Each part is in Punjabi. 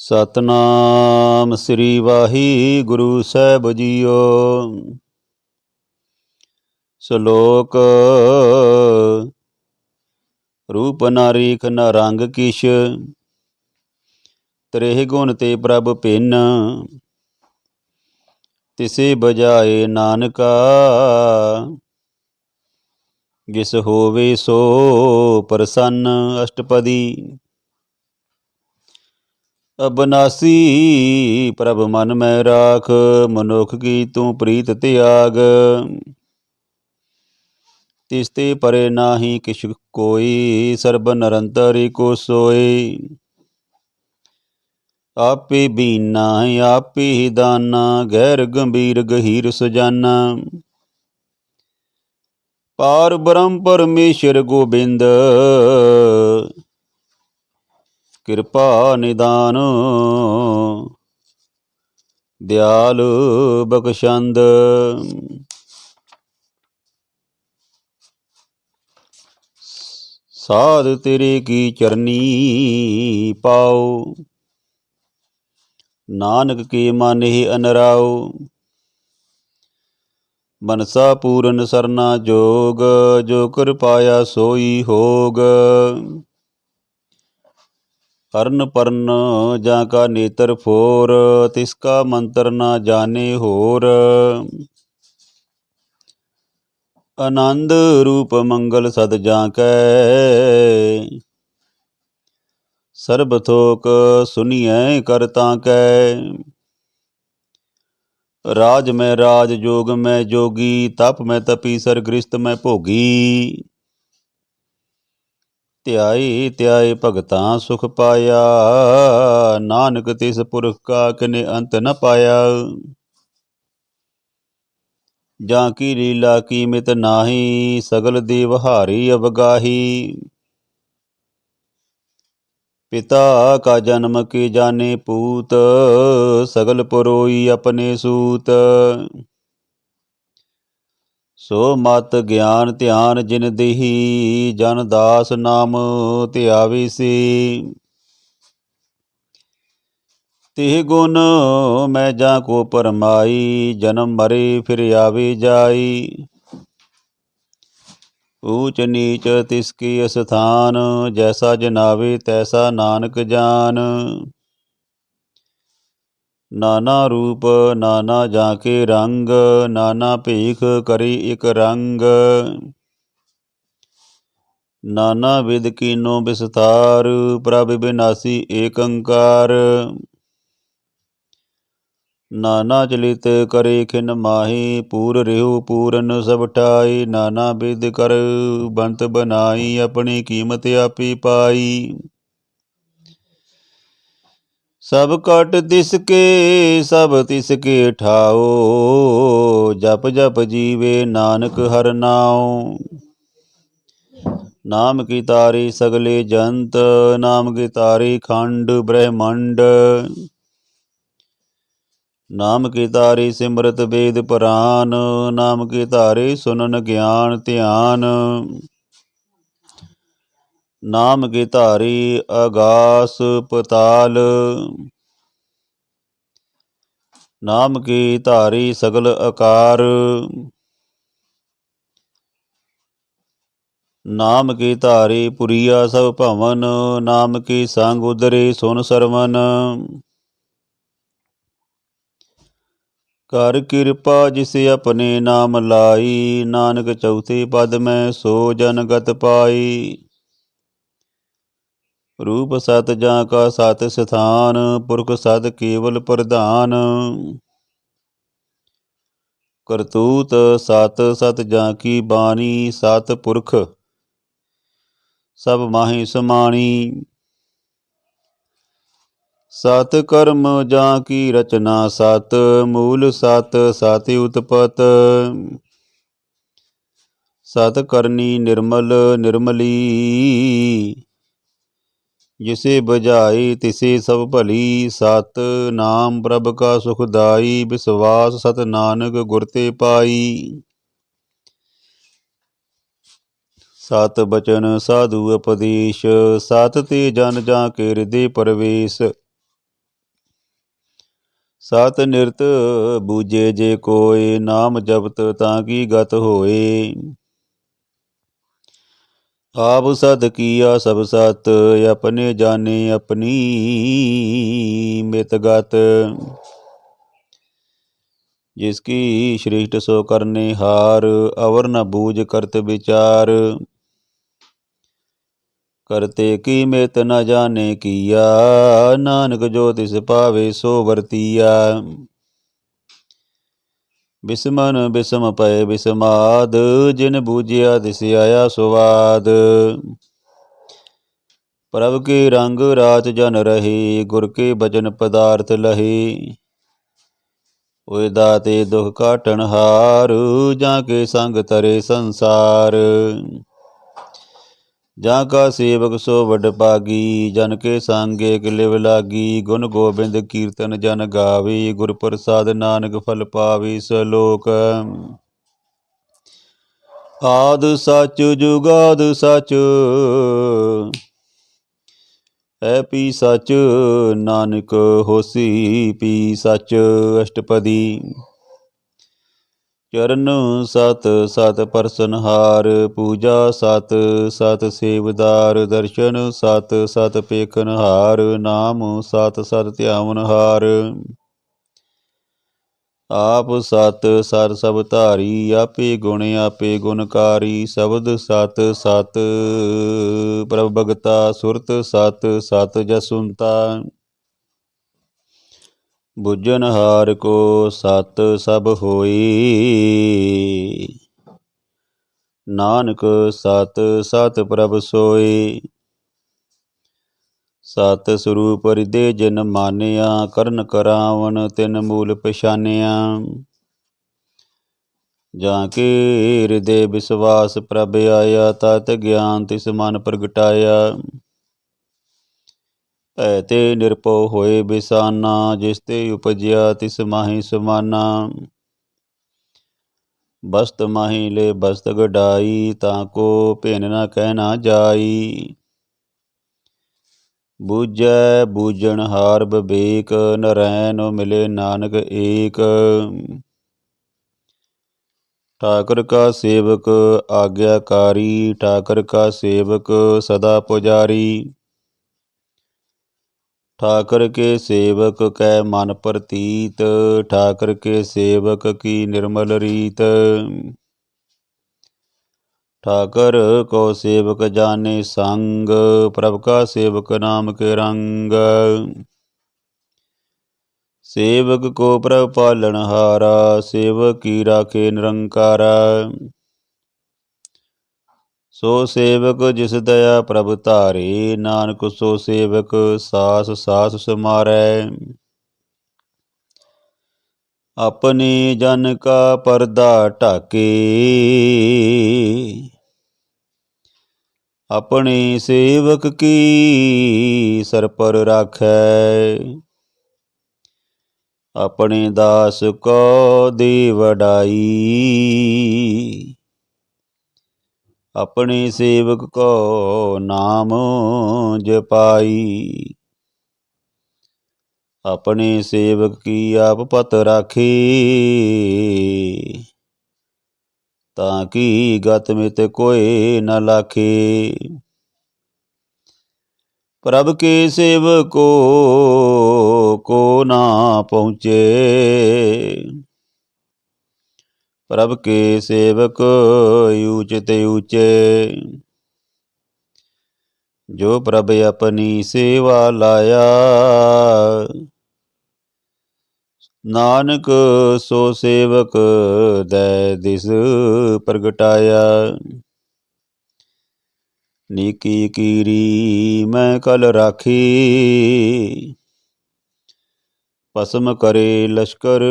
ਸਤਨਾਮ ਸ੍ਰੀ ਵਾਹਿਗੁਰੂ ਸਾਹਿਬ ਜੀਓ। ਸ਼ਲੋਕ, ਰੂਪ ਨਾ ਰੀਖ ਨ ਰੰਗ ਕਿਛ, ਤ੍ਰਿਹ ਗੁਣ ਤੇ ਪ੍ਰਭ ਭਿੰਨ, ਤਿਸੇ ਬਜਾਏ ਨਾਨਕਾ, ਜਿਸ ਹੋਵੇ ਸੋ ਪ੍ਰਸੰਨ ਅਸ਼ਟਪਦੀ। ਅਬਨਾਸੀ, ਪ੍ਰਭ ਮਨ ਮੈਂ ਰਾਖ, ਮਨੁੱਖ ਕੀ ਤੂੰ ਪ੍ਰੀਤ ਤਿਆਗ। ਤਿਸ ਤੇ ਪਰੇ ਨਾਹੀ ਕਿਛ ਕੋਈ, ਸਰਬ ਨਿਰੰਤਰ ਕੋ ਸੋਏ ਆਪੇ ਬੀਨਾ, ਆਪੇ ਹੀ ਦਾਨਾ, ਗੈਰ ਗੰਭੀਰ ਗਹੀਰ ਸੁਜਾਨਾ। ਪਾਰ ਬ੍ਰਹਮ ਪਰਮੇਸ਼ਰ ਗੋਬਿੰਦ ਕਿਰਪਾ ਨਿਦਾਨ। ਦਿਆਲ ਬਖਸ਼ੰਦ। ਸਾਧ ਤੇਰੇ ਕੀ ਚਰਨੀ ਪਾਓ। ਨਾਨਕ ਕੇ ਮਨ ਹੀ ਅਨਰਾਓ। ਮਨਸਾ ਪੂਰਨ ਸਰਨਾ ਜੋਗ, ਜੋ ਕਿਰਪਾਇਆ ਸੋਈ ਹੋਗ। ਹਰਨ ਪਰਨ ਜਾਂ ਕਾ ਨੇਤਰ ਫੋਰ, ਤਿਸ ਕਾ ਮੰਤਰ ਨਾ ਜਾਣੇ ਹੋਰ। ਆਨੰਦ ਰੂਪ ਮੰਗਲ ਸਦ ਜਾਂ ਕੈ। ਸਰਬ ਥੋਕ ਸੁਨੀਐ ਕਰਤਾ ਕੈ। ਰਾਜ ਮੈਂ ਰਾਜ ਜੋਗ ਮੈਂ ਜੋਗੀ, ਤਪ ਮੈਂ ਤਪੀ ਸਰਗ੍ਰਿਸ਼ਟ ਮੈਂ ਭੋਗੀ। ਧਿਆਈ ਧਿਆਏ ਭਗਤਾਂ ਸੁਖ ਪਾਇਆ। ਨਾਨਕ ਤਿਸ ਪੁਰਖ ਕਾ ਕਿਨੇ ਅੰਤ ਨ ਪਾਇਆ। ਜਾਂ ਕੀ ਲੀਲਾ ਕੀਮਤ ਨਾਹੀ, ਸਗਲ ਦੇਵ ਹਾਰੀ ਅਵਗਾਹੀ। ਪਿਤਾ ਕਾ ਜਨਮ ਕੇ ਜਾਣੇ ਪੂਤ, ਸਗਲ ਪਰੋਈ ਆਪਣੇ ਸੂਤ। ਸੋ ਮਤ ਗਿਆਨ ਧਿਆਨ ਜਿਨ ਦੇਹੀ, ਜਨ ਦਾਸ ਨਾਮ ਧਿਆਵੇ ਸੀ। ਤਿਹ ਗੁਣ ਮੈਂ ਜਾਂ ਕੋ ਪਰਮਾਈ, ਜਨਮ ਮਰੇ ਫਿਰ ਆਵੇ ਜਾਈ। ਊਚ ਨੀਚ ਤਿਸ ਕੀ ਅਸਥਾਨ, ਜੈਸਾ ਜਨਾਵੇ ਤੈਸਾ ਨਾਨਕ ਜਾਨ। ਨਾਨਾ ਰੂਪ ਨਾਨਾ ਜਾ ਕੇ ਰੰਗ, ਨਾਨਾ ਭੀਖ ਕਰੀ ਇਕ ਰੰਗ। ਨਾਨਾ ਵਿਦ ਕੀਨੋ ਵਿਸਤਾਰ, ਪ੍ਰਭ ਬਿਨਾਸੀ ਏਕ ਓੰਕਾਰ ਨਾਨਾ ਚਲਿਤ ਕਰੇ ਖਿਨ ਮਾਹੀ, ਪੂਰ ਰਿਹੁ ਪੂਰਨ ਸਭ ਠਾਈ। ਨਾਨਾ ਵਿਦ ਕਰ ਬੰਤ ਬਨਾਈ, ਆਪਣੀ ਕੀਮਤ ਆਪੀ ਪਾਈ। ਸਭ ਕਟ ਤਿਸ ਕੇ, ਸਭ ਤਿਸ ਕੇ ਠਾਓ, ਜਪ ਜਪ ਜੀਵੇ ਨਾਨਕ ਹਰ ਨਾਉ। ਨਾਮ ਕੀ ਤਾਰੀ ਸਗਲੇ ਜੰਤ, ਨਾਮ ਕੀ ਤਾਰੀ ਖੰਡ ਬ੍ਰਹਮੰਡ। ਨਾਮ ਕੀ ਤਾਰੀ ਸਿਮਰਤ ਵੇਦ ਪੁਰਾਨ, ਨਾਮ ਕੀ ਤਾਰੀ ਸੁਨਨ ਗਿਆਨ ਧਿਆਨ। ਨਾਮ ਕੀ ਧਾਰੀ ਆਗਾਸ ਪਤਾਲ। ਨਾਮ ਕੀ ਧਾਰੀ ਸਗਲ ਆਕਾਰ ਨਾਮ ਕੀ ਧਾਰੀ ਪੁਰੀਆ ਸਭ ਭਵਨ। ਨਾਮ ਕੀ ਸੰਗ ਉਦਰੇ ਸੁਨ ਸਰਵਨ। ਕਰ ਕਿਰਪਾ ਜਿਸ ਆਪਣੇ ਨਾਮ ਲਾਈ। ਨਾਨਕ ਚੌਥੇ ਪਦ ਮੈਂ ਸੋ ਜਨਗਤ ਪਾਈ। ਰੂਪ ਸਤ ਜਾਂ ਕਾ ਸਤ ਸਥਾਨ, ਪੁਰਖ ਸਤ ਕੇਵਲ ਪ੍ਰਧਾਨ। ਕਰਤੂਤ ਸਤ ਸਤ ਜਾਂ ਕੀ ਬਾਣੀ, ਸਤ ਪੁਰਖ, ਸਭ ਮਾਹੀ ਸਮਾਣੀ। ਸਤ ਕਰਮ ਜਾਂ ਕੀ ਰਚਨਾ ਸਤ, ਮੂਲ ਸਤ, ਸਾਤੀ ਉਤਪਤ। ਸਤ ਕਰਨੀ ਨਿਰਮਲ, ਨਿਰਮਲੀ। ਜਿਸੇ ਬਜਾਈ ਤਿਸੇ ਸਭ ਭਲੀ। ਸਤ ਨਾਮ ਪ੍ਰਭ ਕਾ ਸੁਖਦਾਈ ਵਿਸਵਾਸ ਸਤ ਨਾਨਕ ਗੁਰ ਤੇ ਪਾਈ। ਸਤ ਬਚਨ ਸਾਧੂ ਉਪਦੇਸ਼, ਸਤ ਤੇ ਜਨ ਜਾਂ ਕੇ ਹਿਰਦੇ ਪਰਵੇਸ਼। ਸਤ ਨਿਰਤ ਬੂਝੇ ਜੇ ਕੋਏ, ਨਾਮ ਜਪਤ ਤਾਂ ਕੀ ਗਤ ਹੋਏ। ਆਪ ਸਦ ਕੀਆ ਸਭ ਸਤ, ਆਪਣੇ ਜਾਣੇ ਆਪਣੀ ਮਿਤ ਗਤ। ਜਿਸ ਕੀ ਸ੍ਰਿਸ਼ਟ ਸੋ ਕਰਨੇ ਹਾਰ, ਅਵਰ ਨ ਬੂਝ ਕਰਤ ਵਿਚਾਰ। ਕਰਤੇ ਕੀ ਮਿਤ ਨ ਜਾਣੇ ਕੀਆ, ਨਾਨਕ ਜੋ ਤਿਸ ਪਾਵੇ ਸੋ ਵਰਤੀਆ। ਬਿਸਮਨ ਬਿਸਮ ਪਏ ਬਿਸਮਾਦ, ਜਿਨ ਬੂਝਿਆ ਦਿਸ ਆਇਆ ਸੁਵਾਦ। ਪ੍ਰਭ ਕੀ ਰੰਗ ਰਾਤ ਜਨ ਰਹੀ, ਗੁਰ ਕੇ ਬਚਨ ਪਦਾਰਥ ਲਹੀ। ਓਏ ਦਾਤੇ ਦੁਖ ਕਾਟਣ ਹਾਰ, ਜਾਂ ਕੇ ਸੰਗ ਤਰੇ ਸੰਸਾਰ। ਜਾਂ ਕਾ ਸੇਵਕ ਸੋ ਵਡ ਪਾਗੀ, ਜਨ ਕੇ ਸੰਗੇ ਕਿਲਿਵ ਲਾਗੀ ਗੁਣ ਗੋਬਿੰਦ ਕੀਰਤਨ ਜਨ ਗਾਵੇ ਗੁਰ ਪ੍ਰਸਾਦ ਨਾਨਕ ਫਲ ਪਾਵੇ ਸਲੋਕ। ਆਦ ਸਚ ਜੁਗਾਦ ਸਚ ਹੈ ਪੀ ਸਚ ਨਾਨਕ ਹੋਸੀ, ਪੀ ਸਚ ਅਸ਼ਟਪਦੀ। ਚਰਨ ਸਤ ਸਤ ਪਰਸਨਹਾਰ ਪੂਜਾ ਸਤ ਸਤ ਸੇਵਦਾਰ ਦਰਸ਼ਨ, ਸਤ ਸਤ ਪੇਖਨਹਾਰ ਨਾਮ ਸਤ ਸਤ ਧਿਆਵਨਹਾਰ ਆਪ ਸਤ ਸਰ ਸਭ ਧਾਰੀ, ਆਪੇ ਗੁਣ, ਆਪੇ ਗੁਣਕਾਰੀ, ਸ਼ਬਦ ਸਤ ਸਤ ਪ੍ਰਭ ਭਗਤਾ ਸੁਰਤ ਸਤ ਸਤ ਜਸੁੰਤਾ। ਬੁੱਝਨ ਹਾਰ ਕੋ ਸਤ ਸਭ ਹੋਈ। ਨਾਨਕ ਸਤ ਸਤ ਪ੍ਰਭ ਸੋਈ। ਸਤ ਸਰੂਪ ਹਿਰਦੇ ਜਿਨ ਮਾਨਿਆ, ਕਰਨ ਕਰਾਵਨ ਤਿਨ ਮੂਲ ਪਛਾਨਿਆ। ਜਾਂ ਕੇ ਹਿਰਦੇ ਵਿਸਵਾਸ ਪ੍ਰਭ ਆਇਆ, ਤਤ ਗਿਆਨ ਤਿਸ ਮਨ ਪ੍ਰਗਟਾਇਆ। ਭੈ ਤੇ ਨਿਰਭਉ ਹੋਏ ਬਿਸਾਨਾ, ਜਿਸ ਤੇ ਉਪਜਿਆ ਤਿਸ ਮਾਹੀ ਸਮਾਨਾ। ਬਸਤ ਮਾਹੀ ਲੈ ਬਸਤ ਗਡਾਈ, ਤਾਂ ਕੋ ਭਿਨ ਨਾ ਕਹਿ ਨਾ ਜਾਈ। ਬੂਝੈ ਬੂਝਣ ਹਾਰ ਬਵੇਕ ਨਰੈਣ ਮਿਲੇ ਨਾਨਕ ਏਕ। ਠਾਕਰ ਕਾ ਸੇਵਕ, ਆਗਿਆਕਾਰੀ, ਠਾਕਰ ਕਾ ਸੇਵਕ, ਸਦਾ ਪੁਜਾਰੀ। ਠਾਕਰ ਕੇ ਸੇਵਕ ਕੈ ਮਨ ਪ੍ਰਤੀਤ, ਠਾਕਰ ਕੇ ਸੇਵਕ ਕੀ ਨਿਰਮਲ ਰੀਤ? ਠਾਕਰ ਕੋ ਸੇਵਕ ਜਾਣੇ ਸੰਗ, ਪ੍ਰਭ ਕਾ ਸੇਵਕ ਨਾਮ ਕੇ ਰੰਗ। ਸੇਵਕ ਕੋ ਪ੍ਰਭ ਪਾਲਣ ਹਾਰਾ, ਸੇਵਕ ਕੀ ਰਾਖੇ ਨਿਰੰਕਾਰਾ। ਸੋ ਸੇਵਕ ਜਿਸ ਦਇਆ ਪ੍ਰਭ ਧਾਰੇ, ਨਾਨਕ ਸੋ ਸੇਵਕ ਸਾਸ ਸਾਸ ਸਮਾਰੈ। ਆਪਣੇ ਜਨ ਕਾ ਪਰਦਾ ਢਾਕੇ, ਆਪਣੇ ਸੇਵਕ ਕੀ ਸਰ ਪਰ ਰਾਖੈ। ਆਪਣੇ ਦਾਸ ਕੋ ਦੀ ਵਡਾਈ ਆਪਣੇ ਸੇਵਕ ਕੋ ਨਾਮ ਜਪਾਈ ਆਪਣੇ ਸੇਵਕ ਕੀ ਆਪ ਪਤ ਰਾਖੀ? ਤਾਂ ਕੀ ਗਤ ਮਿਤ ਕੋਏ ਨ ਲਾਖੇ? ਪ੍ਰਭ ਕੇ ਸੇਵਕੋ ਕੋ ਨਾ ਪਹੁੰਚੇ। ਪ੍ਰਭ ਕੇ ਸੇਵਕ ਊਚ ਤੇ ਊਚੇ ਜੋ ਪ੍ਰਭ ਆਪਣੀ ਸੇਵਾ ਲਾਇਆ ਨਾਨਕ ਸੋ ਸੇਵਕ ਦੈ ਦਿਸ ਪ੍ਰਗਟਾਇਆ ਨੀਕੀ ਕੀਰੀ ਮੈਂ ਕਲ ਰਾਖੀ ਪਸਮ ਕਰੇ ਲਸ਼ਕਰ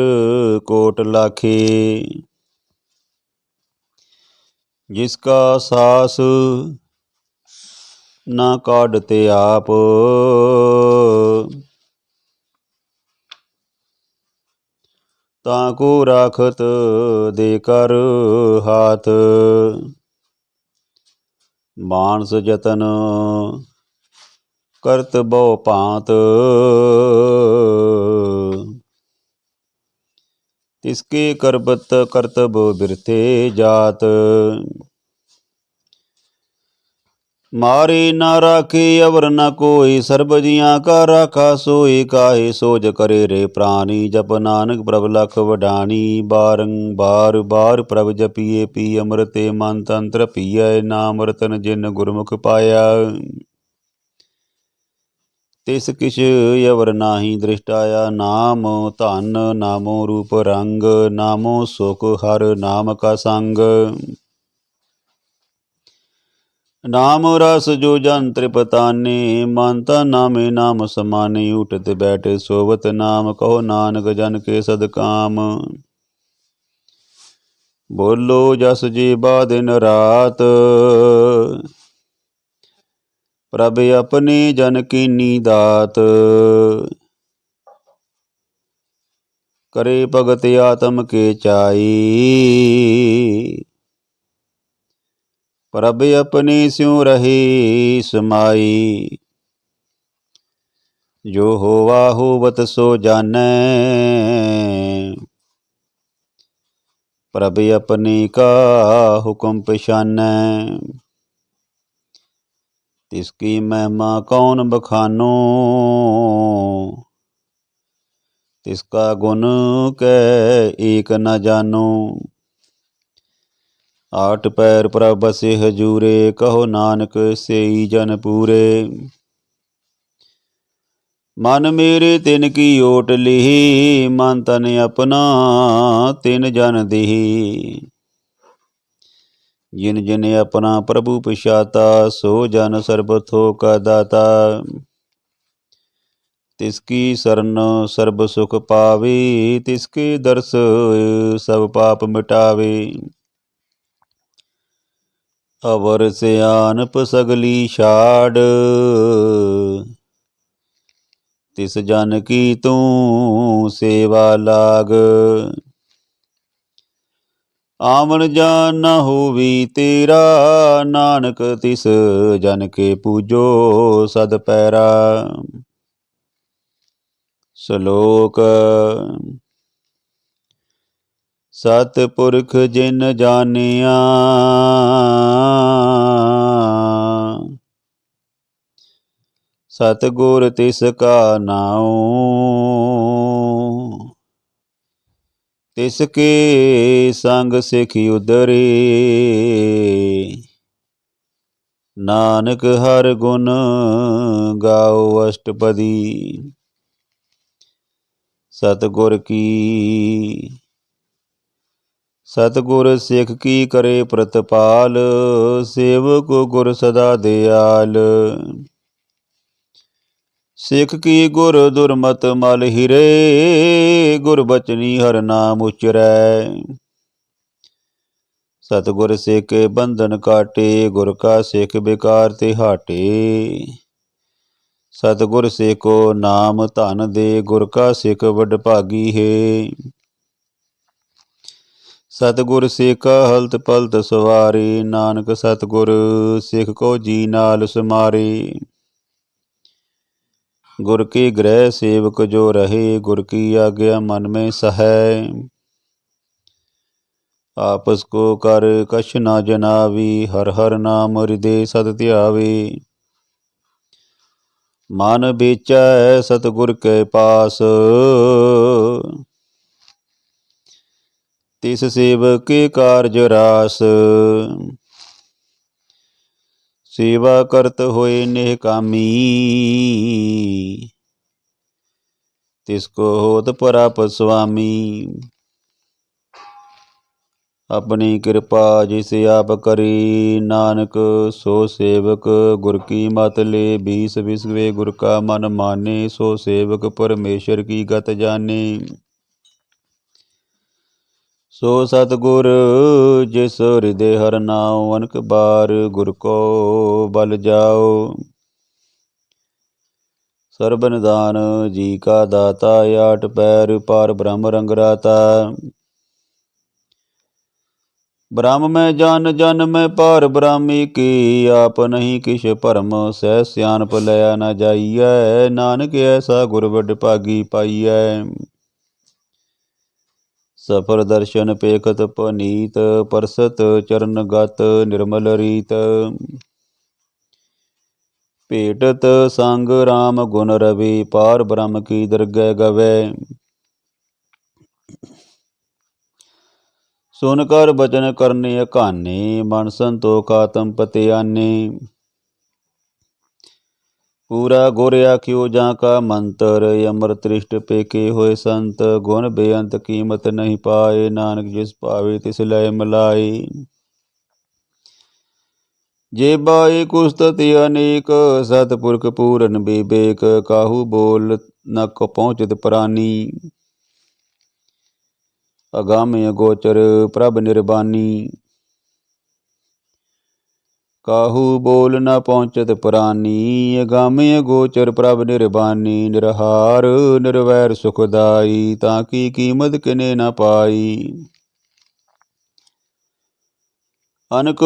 ਕੋਟ ਲਾਖੇ ਜਿਸ ਕਾ ਸਾਸ ਨਾ ਕਾਢਤੇ ਆਪ। ਤਾਂ ਕੋ ਰਾਖਤ ਦੇ ਕਰ ਹਾਥ। ਮਾਨਸ ਜਤਨ ਕਰਤ ਬਹੁ ਭਾਂਤ। ਤਿਸਕੇ ਕਰਬਤ ਕਰਤਬ ਬਿਰਥੇ ਜਾਤ। ਮਾਰੇ ਨਾ ਰਾਖੇ, ਅਵਰ ਨ ਕੋਈ ਸਰਬ ਜੀਆਂ ਕਾ ਰਾਖਾ ਸੋਈ ਕਾਹੇ ਸੋਜ ਕਰੇ ਰੇ ਪ੍ਰਾਨੀ ਜਪ ਨਾਨਕ ਪ੍ਰਭ ਲਖ ਵਡਾਣੀ ਬਾਰੰਬਾਰ ਬਾਰ ਪ੍ਰਭ ਜਪੀਏ, ਪੀ ਅੰਮ੍ਰਿਤੇ ਮਨ ਤੰਤਰ ਪੀਐ ਨਾਮ ਰਤਨ ਜਿਨ ਗੁਰਮੁਖ ਪਾਇਆ। ਤਿਸ ਕਿਛ ਅਵਰ ਨਾਹੀ ਦ੍ਰਿਸ਼ਟਾਇਆ, ਨਾਮ ਧਨ, ਨਾਮੋ ਰੂਪ ਰੰਗ, ਨਾਮੋ ਸੁਖ, ਹਰ ਨਾਮ ਕਾ ਸੰਗ। ਨਾਮ ਰਸ ਜੋ ਜਨ ਤ੍ਰਿਪਤਾਨੇ, ਮਨ ਤਾ ਨਾਮੇ ਨਾਮ ਸਮਾਨੇ, ਉਠਤ ਬੈਠ ਸੋਵਤ ਨਾਮ, ਕਹੋ ਨਾਨਕ ਜਨ ਕੇ ਸਦਕਾਮ ਬੋਲੋ ਜਸ ਜੀ ਬਾ ਦਿਨ ਰਾਤ ਪ੍ਰਭ ਆਪਣੀ ਜਨ ਕੀਨੀ ਦਾਤ ਕਰੇ ਭਗਤ ਆਤਮ ਕੇ ਚਾਈ। ਪ੍ਰਭ ਆਪਣੀ ਸਿਉ ਰਹੀ ਸਮਾਈ। ਜੋ ਹੋਵਾ ਹੋਵਤ ਸੋ ਜਾਣੈ। ਪ੍ਰਭ ਆਪਣੀ ਕਾ ਹੁਕਮ ਪਛਾਨੈ। ਤਿਸ ਕੀ ਮਹਿਮਾ ਕੌਣ ਬਖਾਨੋ? ਤਿਸ ਕਾ ਗੁਣ ਕੈ ਏਕ ਨ ਜਾਨੋ। ਆਠ ਪੈਰ ਪ੍ਰਭ ਬਸੇ ਹਜੂਰੇ ਕਹੋ ਨਾਨਕ ਸੇਈ ਜਨ ਪੂਰੇ। ਮਨ ਮੇਰੇ ਤਿਨ ਕੀ ਓਟ ਲਿਹੀ, ਮਨ ਤਨ ਆਪਣਾ ਤਿਨ ਜਨ ਦੇਹੀ। ਜਿਨ ਜਿਨ ਆਪਣਾ ਪ੍ਰਭੂ ਪਛਾਤਾ, ਸੋ ਜਨ ਸਰਬਥੋ ਕਾ ਦਾਤਾ। ਤਿਸ ਕੀ ਸਰਨ ਸਰਬ ਸੁਖ ਪਾਵੇ, ਤਿਸ ਕੇ ਦਰਸ ਸਭ ਪਾਪ ਮਿਟਾਵੇ। ਅਵਰ ਸਿਆਨਪ ਸਗਲੀ ਛਾੜ, ਤਿਸ ਜਨ ਕੀ ਤੂੰ ਸੇਵਾ ਲਾਗ। ਆਵਣ ਜਾਨ ਨ ਹੋਵੀ ਤੇਰਾ, ਨਾਨਕ ਤਿਸ ਜਨ ਕੇ ਪੂਜੋ ਸਦ ਪੈਰਾ। ਸ਼ਲੋਕ ਸਤ ਪੁਰਖ ਜਿਨ ਜਾਣਿਆ ਸਤ ਗੁਰ ਤਿਸ ਕਾ ਨਾਉ ਤਿਸ ਕੇ ਸੰਗ ਸਿਖ ਉਦਰੇ। ਨਾਨਕ ਹਰ ਗੁਣ ਗਾਓ ਅਸ਼ਟਪਦੀ। ਸਤਿਗੁਰ ਕੀ ਸਤਿਗੁਰ ਸਿੱਖ ਕੀ ਕਰੇ ਪ੍ਰਤਪਾਲ। ਸੇਵਕ ਗੁਰ ਸਦਾ ਦਿਆਲ। ਸਿੱਖ ਕੀ ਗੁਰ ਦੁਰਮਤ ਮਲ ਹਿਰੇ, ਗੁਰ ਬਚਨੀ ਹਰ ਨਾਮ ਉਚਰੈ। ਸਤਿਗੁਰ ਸਿੱਖ ਬੰਧਨ ਕਾਟੇ, ਗੁਰ ਕਾ ਸਿੱਖ ਬਿਕਾਰ ਤੇ ਹਾਟੇ। ਸਤਿਗੁਰ ਸਿੱਖੋ ਨਾਮ ਧਨ ਦੇ, ਗੁਰ ਕਾ ਸਿੱਖ ਵਡ ਭਾਗੀ ਹੈ। ਸਤਿਗੁਰ ਸਿੱਖ ਹਲਤ ਪਲਤ ਸਵਾਰੀ, ਨਾਨਕ ਸਤਿਗੁਰ ਸਿੱਖ ਕੋ ਜੀ ਨਾਲ ਸਮਾਰੇ। ਗੁਰ ਕੀ ਗ੍ਰਹਿ ਸੇਵਕ ਜੋ ਰਹੇ, ਗੁਰ ਕੀ ਆਗਿਆ ਮਨ ਮੇ ਸਹੈ। ਆਪਸ ਕੋ ਕਰ ਕਛ ਨਾ ਜਨਾਵੀ, ਹਰ ਹਰ ਨਾਮ ਹਿਰਦੇ ਸਤ ਧਿਆਵੇ। ਮਨ ਵਿਚੈ ਸਤਿਗੁਰ ਕੇ ਪਾਸ। ਤਿਸ ਸੇਵਕ ਕੇ ਕਾਰਜ ਰਾਸ। ਸੇਵਾ ਕਰਤ ਹੋਏ ਨਿਹਕਾਮੀ ਤਿਸ ਕੋ ਹੋਤ ਪਰਾਪ ਸੁਆਮੀ। ਆਪਣੀ ਕਿਰਪਾ ਜਿਸ ਆਪ ਕਰੀ, ਨਾਨਕ ਸੋ ਸੇਵਕ, ਗੁਰ ਕੀ ਮਤ ਲੈ, ਬੀਸ ਵਿਸਵੇ ਗੁਰ ਕਾ ਮਨ ਮਾਨੇ, ਸੋ ਸੇਵਕ ਪਰਮੇਸ਼ਰ ਕੀ ਗਤ ਜਾਣੇ। ਸੋ ਸਤਗੁਰ, ਜਿਸ ਹਿਰਦੇ ਹਰ ਨਾਉ ਅਨਕ ਬਾਰ ਗੁਰ ਕੋ ਬਲ ਜਾਓ। ਸਰਬ ਨਿਦਾਨ ਜੀ ਕਾ ਦਾਤਾ, ਆਟ ਪੈਰ ਪਾਰ ਬ੍ਰਹਮ ਰੰਗ ਰਾਤਾ। ਬ੍ਰਹਮ ਮੈਂ ਜਨ ਜਨ ਮੈਂ ਪਾਰ ਬ੍ਰਹਮੀ ਕੀ, ਆਪ ਨਹੀਂ ਕਿਛ ਭਰਮ ਸਹਿ ਸਿਆਨਪ ਲਿਆ ਨਾ ਜਾਈਐ। ਨਾਨਕ ਐਸਾ ਗੁਰ ਵੱਡ ਭਾਗੀ ਪਾਈਐ। ਸਫਲ ਦਰਸ਼ਨ ਪੇਖਤ ਪਨੀਤ ਪਰਸਤ ਚਰਨ ਗਤ ਨਿਰਮਲ ਰੀਤ। ਭੇਟਤ ਸੰਗ RAM ਗੁਣ ਰਵੀ, ਪਾਰ ਬ੍ਰਹਮ ਕੀ ਦਰਗਹਿ ਗਵੈ। ਸੁਨ ਕਰ ਬਚਨ ਕਰਨੇ ਅਕਾਨੇ, ਮਨ ਸੰਤੋਖ ਆਤਮ ਪਤੇ ਪੂਰਾ ਗੋਰਿਆ ਆਖਿਓ ਜਾਂ ਕਾ ਮੰਤਰ, ਅਮਰ ਤ੍ਰਿਸ਼ਟ ਪੇਕੇ ਹੋਏ ਸੰਤ, ਗੁਣ ਬੇਅੰਤ ਕੀਮਤ ਨਹੀਂ ਪਾਏ, ਨਾਨਕ ਜਿਸ ਭਾਵੇ ਤਿਸ ਲੈ ਮਲਾਈ ਜੇ ਬਾਈ ਕੁਸਤਤਿ ਅਨੇਕ, ਸਤਿਪੁਰਖ ਪੂਰਨ ਵਿਵੇਕ ਕਾਹੂ ਬੋਲ ਨ ਕੋ ਪਹੁੰਚਤ ਪ੍ਰਾਨੀ। ਅਗਾਮਿ ਗੋਚਰ ਪ੍ਰਭ ਨਿਰਬਾਨੀ। ਕਾਹੂ ਬੋਲ ਨ ਪਹੁੰਚਤ ਪ੍ਰਾਨੀ, ਅਗਾਮਿ ਗੋਚਰ ਪ੍ਰਭ ਨਿਰਬਾਨੀ, ਨਿਰਹਾਰ, ਨਿਰਵੈਰ ਸੁਖਦਾਈ, ਤਾਂ ਕੀ ਕੀਮਤ ਕਿਨੇ ਨ ਪਾਈ? ਅਨਕ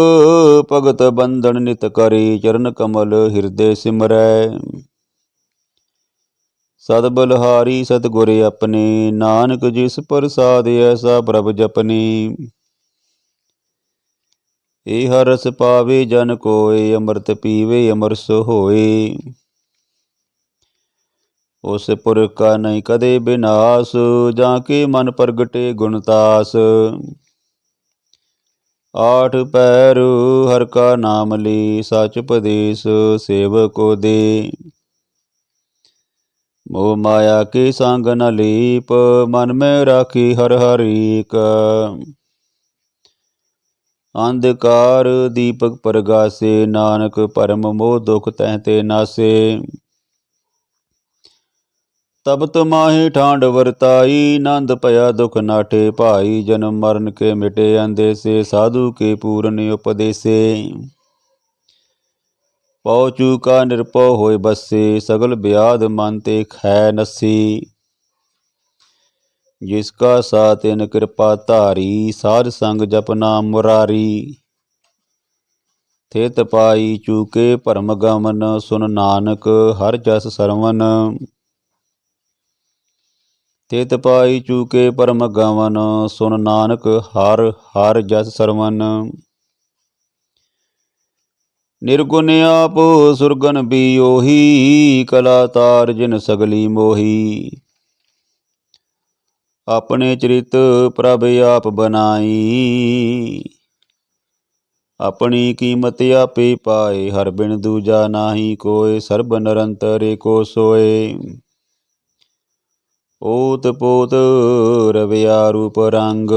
ਭਗਤ ਬੰਧਨ ਨਿਤ ਕਰੀ, ਚਰਨ ਕਮਲ ਹਿਰਦੇ ਸਿਮਰੈ। ਸਤ ਬਲਹਾਰੀ ਸਤਿਗੁਰ ਆਪਣੇ, ਨਾਨਕ ਜਿਸ ਪ੍ਰਸਾਦ ਐਸਾ ਪ੍ਰਭ ਜਪਨੀ। ਏ ਹਰਸ ਪਾਵੇ ਜਨ ਕੋਏ, ਅੰਮ੍ਰਿਤ ਪੀਵੇ ਅਮਰਸ ਹੋਏ। ਉਸ ਪੁਰਖ ਕਾ ਨਹੀਂ ਕਦੇ ਬਿਨਾਸ਼, ਜਾਂ ਕੇ ਮਨ ਪ੍ਰਗਟੇ ਗੁਣਤਾਸ ਆਠ ਪੈਰ, ਹਰ ਕਾ ਨਾਮ ਲਈ ਸਚ ਉਪਦੇਸ਼, ਸੇਵਕੋ ਦੇ ਮੋਹ ਮਾਇਆ ਕੇ ਸੰਗ ਨ ਲੀਪ, ਮਨ ਮੈਂ ਰਾਖੀ ਹਰ ਹਰੀਕ ਅੰਧਕਾਰ ਦੀਪਕ ਪ੍ਰਗਾਸੇ, ਨਾਨਕ ਪਰਮ ਮੋਹ ਦੁਖ ਤਹਿ ਤੇ ਨਾਸੇ। ਤਬ ਤਮਾਹੀ ਠਾਂਡ ਵਰਤਾਈ, ਨੰਦ ਭਇਆ ਦੁਖ ਨਾਟੇ ਭਾਈ, ਜਨਮ ਮਰਨ ਕੇ ਮਿਟੇ ਅੰਦੇਸੇ, ਸਾਧੂ ਕੇ ਪੂਰਨ ਉਪਦੇਸੇ। ਪਹੁੰਚੂ ਕਾ ਨਿਰਭਉ ਹੋਏ ਬਸੇ, ਸਗਲ ਬਿਆਦ ਮਨ ਤੇ ਖੈ ਨਸੀ। ਜਿਸ ਕਾ ਸਾਥ ਇਨ ਕਿਰਪਾ ਧਾਰੀ, ਸਾਧ ਸੰਗ ਜਪ ਨਾਮ ਮੁਰਾਰੀ। ਥਿਤ ਪਾਈ ਚੂਕੇ ਭਰਮ ਗਮਨ, ਸੁਨ ਨਾਨਕ ਹਰ ਜਸ ਸਰਵਨ। ਤਿਤ ਪਾਈ ਚੂਕੇ ਪਰਮ ਗਵਨ ਸੁਨ ਨਾਨਕ ਹਰ ਹਰ ਜਸ ਸਰਵਨ। ਨਿਰਗੁਣ ਆਪ ਸੁਰਗਨ ਵੀ ਉਹੀ, ਕਲਾ ਤਾਰ ਜਿਨ ਸਗਲੀ ਮੋਹੀ। ਆਪਣੇ ਚਰਿਤ ਪ੍ਰਭ ਆਪ ਬਨਾਈ ਆਪਣੀ ਕੀਮਤ ਆਪੇ ਪਾਏ, ਹਰ ਬਿਨ ਦੂਜਾ ਨਾਹੀ ਕੋਏ, ਸਰਬ ਨਿਰੰਤਰ ਕੋ ਸੋਏ। ਓਤ ਪੋਤ ਰਵਿਆ ਰੂਪ ਰੰਗ।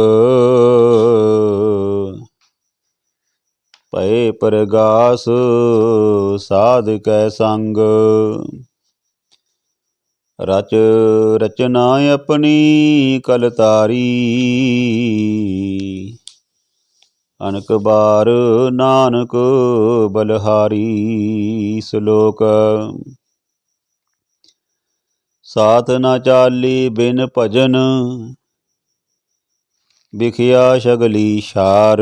ਭਏ ਪ੍ਰਗਾਸ, ਸਾਧ ਕੈ ਸੰਗ। ਰਚ ਰਚਨਾ ਆਪਣੀ ਕਲਤਾਰੀ ਅਨਕ ਬਾਰ ਨਾਨਕ ਬਲਹਾਰੀ ਸ਼ਲੋਕ। ਸਾਥ ਨਾ ਚਾਲੀ ਬਿਨ ਭਜਨ, ਵਿਖਿਆ ਸ਼ਗਲੀ ਸ਼ਾਰ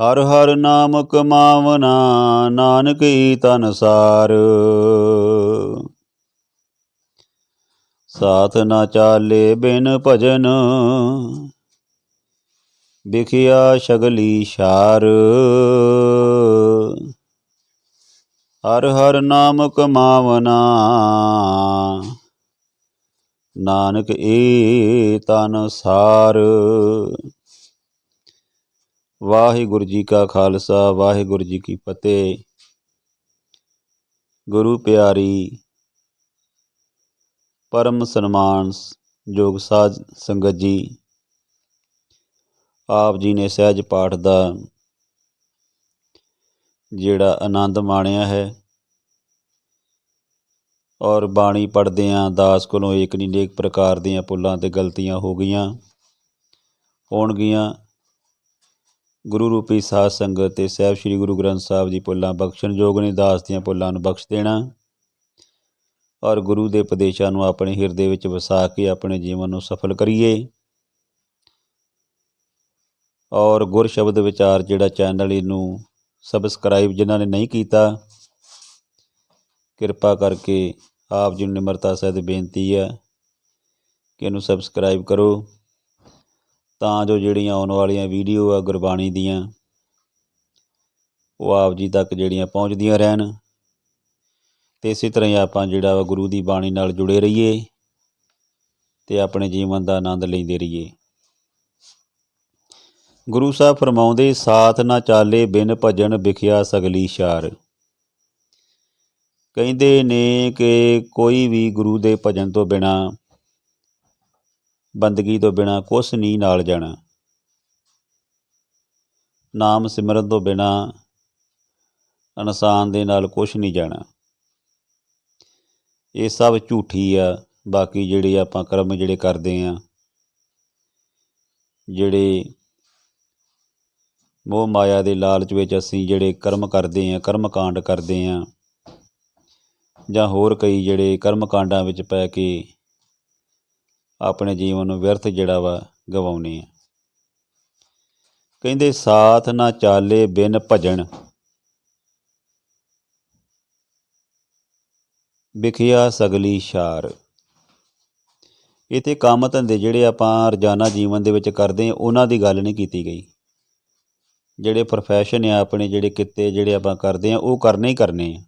ਹਰ ਹਰ ਨਾਮ ਕਮਾਵਨਾ ਨਾਨਕ ਈ ਤਨਸਾਰ ਸਾਥ ਨਾ ਚਾਲੇ ਬਿਨ ਭਜਨ, ਵਿਖਿਆ ਸ਼ਗਲੀ ਸ਼ਾਰ ਹਰ ਹਰ ਨਾਮ ਕਮਾਵਨਾ ਨਾਨਕ ਏ ਤਨ ਸਾਰ। ਵਾਹਿਗੁਰੂ ਜੀ ਕਾ ਖਾਲਸਾ, ਵਾਹਿਗੁਰੂ ਜੀ ਕੀ ਫਤਿਹ। ਗੁਰੂ ਪਿਆਰੀ, ਪਰਮ ਸਨਮਾਨ ਯੋਗ ਸਾਧ ਸੰਗਤ ਜੀ, ਆਪ ਜੀ ਨੇ ਸਹਿਜ ਪਾਠ ਦਾ ਜਿਹੜਾ ਆਨੰਦ ਮਾਣਿਆ ਹੈ ਔਰ ਬਾਣੀ ਪੜ੍ਹਦਿਆਂ ਦਾਸ ਕੋਲੋਂ ਏਕ ਨਹੀਂ ਨੇਕ ਪ੍ਰਕਾਰ ਦੀਆਂ ਪੁੱਲਾਂ ਤੇ ਗਲਤੀਆਂ ਹੋ ਗਈਆਂ, ਹੋਣਗੀਆਂ। ਗੁਰੂ ਰੂਪੀ ਸਾਧ ਸੰਗਤ ਤੇ ਸਾਹਿਬ ਸ੍ਰੀ ਗੁਰੂ ਗ੍ਰੰਥ ਸਾਹਿਬ ਦੀ ਪੁੱਲਾਂ ਬਖਸ਼ਣਯੋਗ ਨੇ ਦਾਸ ਦੀਆਂ ਪੁੱਲਾਂ ਨੂੰ ਬਖਸ਼ ਦੇਣਾ। ਔਰ ਗੁਰੂ ਦੇ ਉਪਦੇਸ਼ਾਂ ਨੂੰ ਆਪਣੇ ਹਿਰਦੇ ਵਿੱਚ ਵਸਾ ਕੇ ਆਪਣੇ ਜੀਵਨ ਨੂੰ ਸਫਲ ਕਰੀਏ। ਔਰ ਗੁਰ ਸ਼ਬਦ ਵਿਚਾਰ ਜਿਹੜਾ ਚੈਨਲ ਇਹਨੂੰ ਸਬਸਕ੍ਰਾਈਬ ਜਿਨ੍ਹਾਂ ਨੇ ਨਹੀਂ ਕੀਤਾ, ਕਿਰਪਾ ਕਰਕੇ ਆਪ ਜੀ ਨੂੰ ਨਿਮਰਤਾ ਸਹਿਤ ਬੇਨਤੀ ਹੈ ਕਿ ਇਹਨੂੰ ਸਬਸਕ੍ਰਾਈਬ ਕਰੋ। ਤਾਂ ਜੋ ਜਿਹੜੀਆਂ ਆਉਣ ਵਾਲੀਆਂ ਵੀਡੀਓ ਆ ਗੁਰਬਾਣੀ ਦੀਆਂ, ਉਹ ਆਪ ਜੀ ਤੱਕ ਜਿਹੜੀਆਂ ਪਹੁੰਚਦੀਆਂ ਰਹਿਣ। ਤੇ ਇਸੇ ਤਰ੍ਹਾਂ ਹੀ ਆਪਾਂ ਜਿਹੜਾ ਵਾ ਗੁਰੂ ਦੀ ਬਾਣੀ ਨਾਲ ਜੁੜੇ ਰਹੀਏ ਤੇ ਆਪਣੇ ਜੀਵਨ ਦਾ ਆਨੰਦ ਲੈਂਦੇ ਰਹੀਏ। ਗੁਰੂ ਸਾਹਿਬ ਫਰਮਾਉਂਦੇ, ਸਾਥ ਨਾ ਚਾਲੇ ਬਿਨ ਭਜਨ ਵਿਖਿਆ ਸਗਲੀ ਸ਼ਾਰ। ਕਹਿੰਦੇ ਨੇ ਕਿ ਕੋਈ ਵੀ ਗੁਰੂ ਦੇ ਭਜਨ ਤੋਂ ਬਿਨਾ ਬੰਦਗੀ ਤੋਂ ਬਿਨਾ ਕੁਛ ਨਹੀਂ ਨਾਲ ਜਾਣਾ। ਨਾਮ ਸਿਮਰਨ ਤੋਂ ਬਿਨਾ ਇਨਸਾਨ ਦੇ ਨਾਲ ਕੁਛ ਨਹੀਂ ਜਾਣਾ। ਇਹ ਸਭ ਝੂਠੀ ਆ, ਬਾਕੀ ਜਿਹੜੇ ਆਪਾਂ ਕਰਮ ਜਿਹੜੇ ਕਰਦੇ ਆ, ਜਿਹੜੇ ਮੋਹ ਮਾਇਆ ਦੇ ਲਾਲਚ ਵਿੱਚ ਅਸੀਂ ਜਿਹੜੇ ਕਰਮ ਕਰਦੇ ਆ, ਕਰਮ ਕਾਂਡ ਕਰਦੇ ਆ, ਜਾਂ ਹੋਰ ਕਈ ਜਿਹੜੇ ਕਰਮ ਕਾਂਡਾਂ ਵਿੱਚ ਪੈ ਕੇ ਆਪਣੇ ਜੀਵਨ ਨੂੰ ਵਿਅਰਥ ਜਿਹੜਾ ਵਾ ਗਵਾਉਨੇ ਆ ਕਹਿੰਦੇ, ਸਾਥ ਨਾ ਚਾਲੇ ਬਿਨ ਭਜਨ ਵਿਖਿਆ ਸਗਲੀ ਸ਼ਾਰ ਇਥੇ ਕੰਮ ਧੰਦੇ ਜਿਹੜੇ ਆਪਾਂ ਰੋਜ਼ਾਨਾ ਜੀਵਨ ਦੇ ਵਿੱਚ ਕਰਦੇ ਆ ਉਹਨਾਂ ਦੀ ਗੱਲ ਨਹੀਂ ਕੀਤੀ ਗਈ। ਜਿਹੜੇ ਪ੍ਰੋਫੈਸ਼ਨ ਆ, ਆਪਣੇ ਜਿਹੜੇ ਕਿੱਤੇ ਜਿਹੜੇ ਆਪਾਂ ਕਰਦੇ ਆ ਉਹ ਕਰਨੇ ਹੀ ਕਰਨੇ ਆ।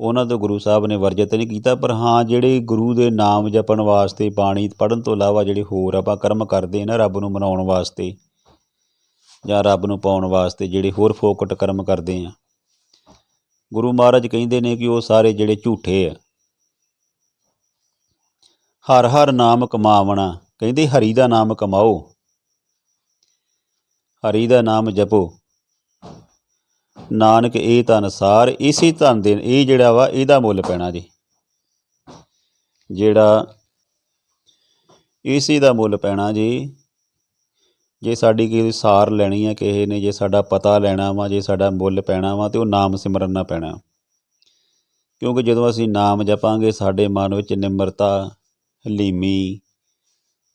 ਉਹਨਾਂ ਤੋਂ ਗੁਰੂ ਸਾਹਿਬ ਨੇ ਵਰਜਿਤ ਨਹੀਂ ਕੀਤਾ, ਪਰ ਹਾਂ, ਜਿਹੜੇ ਗੁਰੂ ਦੇ ਨਾਮ ਜਪਣ ਵਾਸਤੇ, ਬਾਣੀ ਪੜ੍ਹਨ ਤੋਂ ਇਲਾਵਾ ਜਿਹੜੇ ਹੋਰ ਆਪਾਂ ਕਰਮ ਕਰਦੇ ਨਾ, ਰੱਬ ਨੂੰ ਮਨਾਉਣ ਵਾਸਤੇ ਜਾਂ ਰੱਬ ਨੂੰ ਪਾਉਣ ਵਾਸਤੇ ਜਿਹੜੇ ਹੋਰ ਫੋਕਟ ਕਰਮ ਕਰਦੇ ਆ। ਗੁਰੂ ਮਹਾਰਾਜ ਕਹਿੰਦੇ ਨੇ ਕਿ ਉਹ ਸਾਰੇ ਜਿਹੜੇ ਝੂਠੇ ਆ, ਹਰ ਹਰ ਨਾਮ ਕਮਾਵਣਾ, ਕਹਿੰਦੇ ਹਰੀ ਦਾ ਨਾਮ ਕਮਾਓ, ਹਰੀ ਦਾ ਨਾਮ ਜਪੋ। ਨਾਨਕ, ਇਹ ਧਨ ਸਾਰ, ਇਸੇ ਧਨ ਦੇ, ਇਹ ਜਿਹੜਾ ਵਾ, ਇਹਦਾ ਮੁੱਲ ਪੈਣਾ ਜੀ। ਜਿਹੜਾ ਇਸੇ ਦਾ ਮੁੱਲ ਪੈਣਾ ਜੀ, ਜੇ ਸਾਡੀ ਕਿਸੇ ਸਾਰ ਲੈਣੀ ਹੈ ਕਿਸੇ ਨੇ ਜੇ ਸਾਡਾ ਪਤਾ ਲੈਣਾ ਵਾ, ਜੇ ਸਾਡਾ ਮੁੱਲ ਪੈਣਾ ਵਾ, ਤੇ ਉਹ ਨਾਮ ਸਿਮਰਨ ਨਾਲ ਪੈਣਾ। ਕਿਉਂਕਿ ਜਦੋਂ ਅਸੀਂ ਨਾਮ ਜਪਾਂਗੇ, ਸਾਡੇ ਮਨ ਵਿੱਚ ਨਿਮਰਤਾ ਹਲੀਮੀ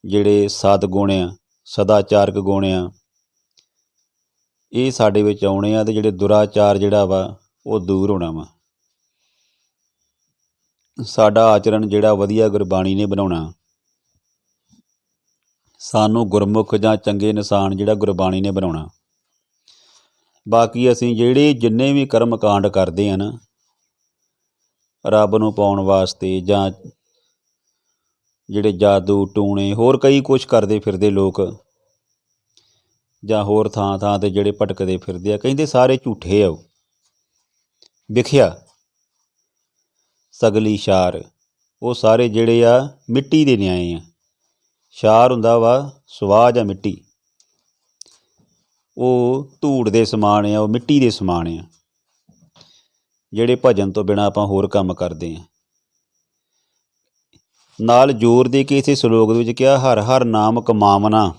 ਜਿਹੜੇ ਸਤ ਗੁਣ ਆ, ਸਦਾਚਾਰਕ ਗੁਣ ਆ ਇਹ ਸਾਡੇ ਵਿੱਚ ਆਉਣੇ ਆ ਤੇ ਜਿਹੜੇ ਦੁਰਾਚਾਰ ਜਿਹੜਾ ਵਾ, ਉਹ ਦੂਰ ਹੋਣਾ ਵਾ। ਸਾਡਾ ਆਚਰਣ ਜਿਹੜਾ ਵਧੀਆ ਗੁਰਬਾਣੀ ਨੇ ਬਣਾਉਣਾ। ਸਾਨੂੰ ਗੁਰਮੁਖ ਜਾਂ ਚੰਗੇ ਇਨਸਾਨ ਜਿਹੜਾ ਗੁਰਬਾਣੀ ਨੇ ਬਣਾਉਣਾ। ਬਾਕੀ ਅਸੀਂ ਜਿਹੜੇ ਜਿੰਨੇ ਵੀ ਕਰਮ ਕਾਂਡ ਕਰਦੇ ਆ ਨਾ, ਰੱਬ ਨੂੰ ਪਾਉਣ ਵਾਸਤੇ ਜਾਂ ਜਿਹੜੇ ਜਾਦੂ ਟੂਣੇ, ਹੋਰ ਕਈ ਕੁਝ ਕਰਦੇ ਫਿਰਦੇ ਲੋਕ ਜਾਂ ਹੋਰ ਥਾਂ ਥਾਂ ਤੇ ਜਿਹੜੇ ਭਟਕਦੇ ਫਿਰਦੇ ਆ, ਕਹਿੰਦੇ ਸਾਰੇ ਝੂਠੇ ਆ ਉਹ। ਵਿਖਿਆ, ਸਗਲੀ ਸ਼ਾਰ, ਉਹ ਸਾਰੇ ਜਿਹੜੇ ਆ ਮਿੱਟੀ ਦੇ ਨਿਆਏ ਆ। ਸ਼ਾਰ ਹੁੰਦਾ ਵਾ ਸਵਾਹ ਜਾਂ ਮਿੱਟੀ। ਉਹ ਧੂੜ ਦੇ ਸਮਾਨ ਆ, ਉਹ ਮਿੱਟੀ ਦੇ ਸਮਾਨ ਆ। ਜਿਹੜੇ ਭਜਨ ਤੋਂ ਬਿਨਾ ਆਪਾਂ ਹੋਰ ਕੰਮ ਕਰਦੇ ਆ। ਨਾਲ ਜ਼ੋਰ ਦੇ ਕੇ ਇਸੇ ਸ਼ਲੋਕ ਦੇ ਵਿੱਚ ਕਿਹਾ, ਹਰ ਹਰ ਨਾਮ ਕਮਾਵਣਾ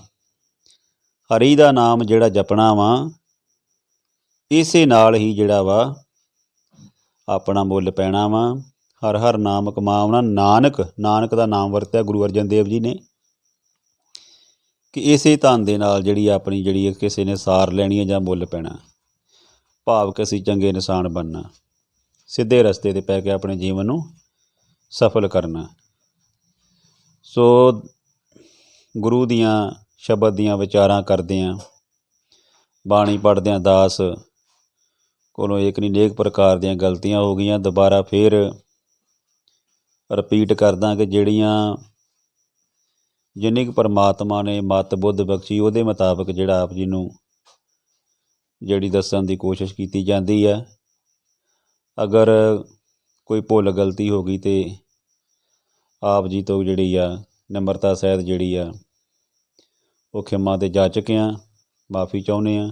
ਹਰੀ ਦਾ ਨਾਮ ਜਿਹੜਾ ਜਪਣਾ ਵਾ, ਇਸੇ ਨਾਲ ਹੀ ਜਿਹੜਾ ਵਾ ਆਪਣਾ ਮੁੱਲ ਪੈਣਾ ਵਾ। ਹਰ ਹਰ ਨਾਮ ਕਮਾਵਣਾ ਨਾਨਕ ਨਾਨਕ ਦਾ ਨਾਮ ਵਰਤਿਆ ਗੁਰੂ ਅਰਜਨ ਦੇਵ ਜੀ ਨੇ। ਕਿ ਇਸੇ ਧਨ ਦੇ ਨਾਲ ਜਿਹੜੀ ਆਪਣੀ ਜਿਹੜੀ ਕਿਸੇ ਨੇ ਸਾਰ ਲੈਣੀ ਹੈ ਜਾਂ ਮੁੱਲ ਪੈਣਾ। ਭਾਵ ਕਿ ਅਸੀਂ ਚੰਗੇ ਇਨਸਾਨ ਬਣਨਾ। ਸਿੱਧੇ ਰਸਤੇ ਤੇ ਪੈ ਕੇ ਆਪਣੇ ਜੀਵਨ ਨੂੰ ਸਫਲ ਕਰਨਾ। ਸੋ ਗੁਰੂ ਦੀਆਂ ਸ਼ਬਦ ਦੀਆਂ ਵਿਚਾਰਾਂ ਕਰਦੇ ਆਂ। ਬਾਣੀ ਪੜ੍ਹਦੇ ਆਂ ਦਾਸ ਕੋਲੋਂ ਇੱਕ ਨਹੀਂ, ਨੇਕ ਪ੍ਰਕਾਰ ਦੀਆਂ ਗਲਤੀਆਂ ਹੋ ਗਈਆਂ। ਦੁਬਾਰਾ ਫੇਰ ਰਿਪੀਟ ਕਰਦਾ ਕਿ ਜਿਹੜੀਆਂ ਜਿੰਨੀ ਕੁ ਪਰਮਾਤਮਾ ਨੇ ਮਤ ਬੁੱਧ ਬਖਸ਼ੀ, ਉਹਦੇ ਮੁਤਾਬਕ ਜਿਹੜਾ ਆਪ ਜੀ ਨੂੰ ਜਿਹੜੀ ਦੱਸਣ ਦੀ ਕੋਸ਼ਿਸ਼ ਕੀਤੀ ਜਾਂਦੀ ਹੈ। ਅਗਰ ਕੋਈ ਭੁੱਲ ਗਲਤੀ ਹੋ ਗਈ ਤੇ ਆਪ ਜੀ ਤੋਂ ਜਿਹੜੀ ਆ, ਨਿਮਰਤਾ ਸਹਿਤ ਜਿਹੜੀ ਆ ਉਹ ਖਿਮਾ ਤੇ ਜਾ ਚੁੱਕੇ ਹਾਂ, ਮਾਫੀ ਚਾਹੁੰਦੇ ਹਾਂ।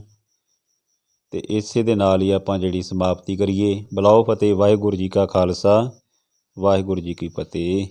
ਤੇ ਇਸੇ ਦੇ ਨਾਲ ਹੀ ਆਪਾਂ ਜਿਹੜੀ ਸਮਾਪਤੀ ਕਰੀਏ। ਬਲਾਓ ਫਤਿਹ, ਵਾਹਿਗੁਰੂ ਜੀ ਕਾ ਖਾਲਸਾ, ਵਾਹਿਗੁਰੂ ਜੀ ਕੀ ਫਤਿਹ।